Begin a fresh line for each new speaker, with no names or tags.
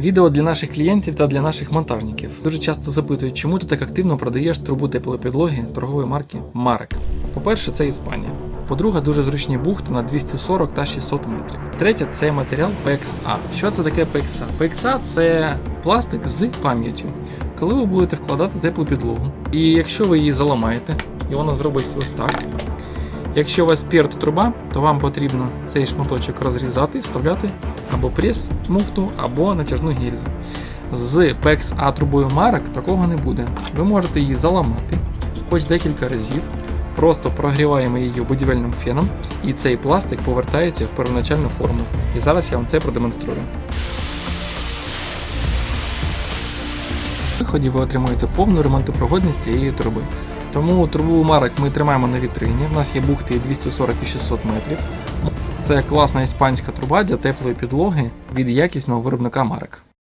Відео для наших клієнтів та для наших монтажників. Дуже часто запитують, чому ти так активно продаєш трубу теплопідлоги торгової марки Marek. По-перше, це Іспанія. По-друге, дуже зручні бухти на 240 та 600 метрів. Третє це матеріал PXA. Що це таке PXA? PXA це пластик з пам'яттю. Коли ви будете вкладати теплу підлогу, і якщо ви її заламаєте, і вона зробить ось так. Якщо у вас спереду труба, то вам потрібно цей шматочок розрізати вставляти або прес муфту, або натяжну гільзу. З PXA трубою марок такого не буде. Ви можете її заламати хоч декілька разів. Просто прогріваємо її будівельним феном, і цей пластик повертається в первоначальну форму. І зараз я вам це продемонструю. В виході ви отримуєте повну ремонтопрогодність цієї труби. Тому трубу марок ми тримаємо на вітрині. У нас є бухти 240 і 600 метрів. Це класна іспанська труба для теплої підлоги від якісного виробника марок.